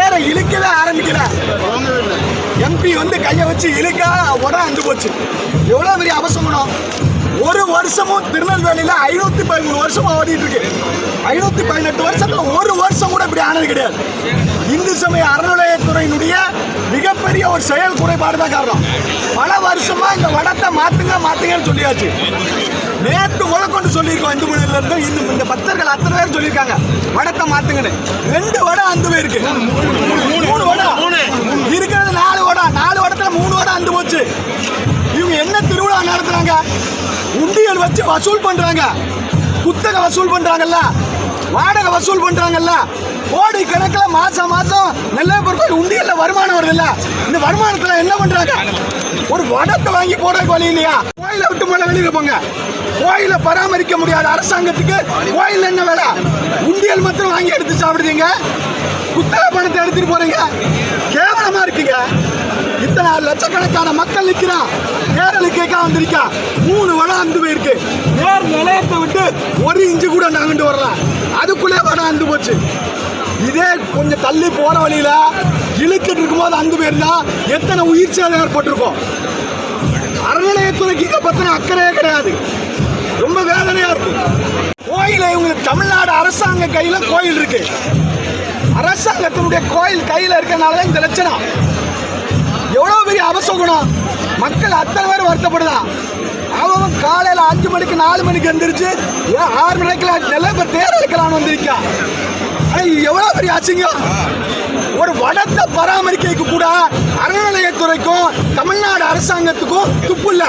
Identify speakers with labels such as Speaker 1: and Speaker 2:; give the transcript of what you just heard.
Speaker 1: ஏற இழுக்கவே ஆரம்பிக்கல. எம்பி வந்து கையை வச்சு இழுக்க உடனே அஞ்சு போச்சு. எவ்வளோ பெரிய அவசரம் ஒரு வருஷமும் திருநெல்வேலியில ஐநூத்தி பதிமூணு வருஷமா ஓடிட்டு இருக்கு. ஐநூத்தி பதினெட்டு வருஷத்துல ஒரு வருஷம் கூட இப்படி ஆனது கிடையாது. இந்து சமய அறநிலையத்துறையினுடைய மிகப்பெரிய ஒரு செயல் குறைபாடு தான் காரணம். பல வருஷமா இந்த வடத்தை மாத்துங்க மாத்துங்கன்னு சொல்லியாச்சு. நேற்று சொல்லியிருக்கோம் இந்து மொழியில இருந்து இந்த இந்த பக்தர்கள் அத்தனை பேர் சொல்லியிருக்காங்க. வடத்தை மாத்துங்கன்னு. ரெண்டு வடம் அந்த இருக்கு. மூணு வடம் இருக்கிறது நாலு வடம் நாலு வடத்துல மூணு வடம் அந்து போச்சு. இவங்க என்ன திருவிழா நடத்துறாங்க? உண்டியல் வச்சு வசூல் பண்றாங்க. குத்தகை வசூல் பண்றாங்கல்ல. வாடகை வசூல் பண்றாங்கல்ல. கோடி கணக்கில் மாசம் மாசம் நெல்லையப்பர் கோயில் உண்டியல்ல வருமானம் வருதுல்ல. இந்த வருமானத்துல என்ன பண்றாங்க? ஒரு வடத்தை வாங்கி போட வழி இல்லையா? கோயிலை விட்டு மேல வெளியில போங்க. கோயிலை பராமரிக்க முடியாத அரசாங்கத்துக்கு கோயில் என்ன வேலை? உண்டியல் மாத்திரம் வாங்கி எடுத்து சாப்பிடுறீங்க குத்தகை பணத்தை எடுத்துட்டு போறீங்க. கேவலமா இருக்குங்க. இத்தனை லட்சக்கணக்கான மக்கள் நிற்கிறான் நேரலி கேட்க வந்திருக்கா. மூணு வடம் அந்து போயிருக்கு. நேர் நிலையத்தை விட்டு ஒரு இஞ்சு கூட நாங்கிட்டு வரலாம் அதுக்குள்ளே வடம் அந்து போச்சு. இதே கொஞ்சம் தள்ளி போகிற வழியில் இழுக்கிட்டு இருக்கும்போது அங்கு போயிருந்தால் எத்தனை உயிர் சேதம் ஏற்பட்டிருக்கும் அறநிலையத்துறைக்கு இதை பற்றின அக்கறையே கிடையாது. ரொம்ப வேதனையாக இருக்கு. கோயில் இவங்களுக்கு தமிழ்நாடு அரசாங்க கையில் கோயில் இருக்கு. அரசாங்கத்தினுடைய கோயில் கையில் இருக்கிறனால தான் இந்த லட்சணம். எவ்வளோ பெரிய அவசகுணம் மக்கள் அத்தனை பேர் வருத்தப்படுதான் அவன் காலையில் அஞ்சு மணிக்கு நாலு மணிக்கு எந்திரிச்சு ஏன் ஆறு மணிக்கு நிலை இப்போ தேர் எடுக்கலாம்னு வந்திருக்கா? ஆனா எவ்வளவு பெரிய ஆச்சுங்க ஒரு வடத்தை பராமரிக்க கூட அறநிலையத்துறைக்கும் தமிழ்நாடு அரசாங்கத்துக்கும் துப்பு இல்லை.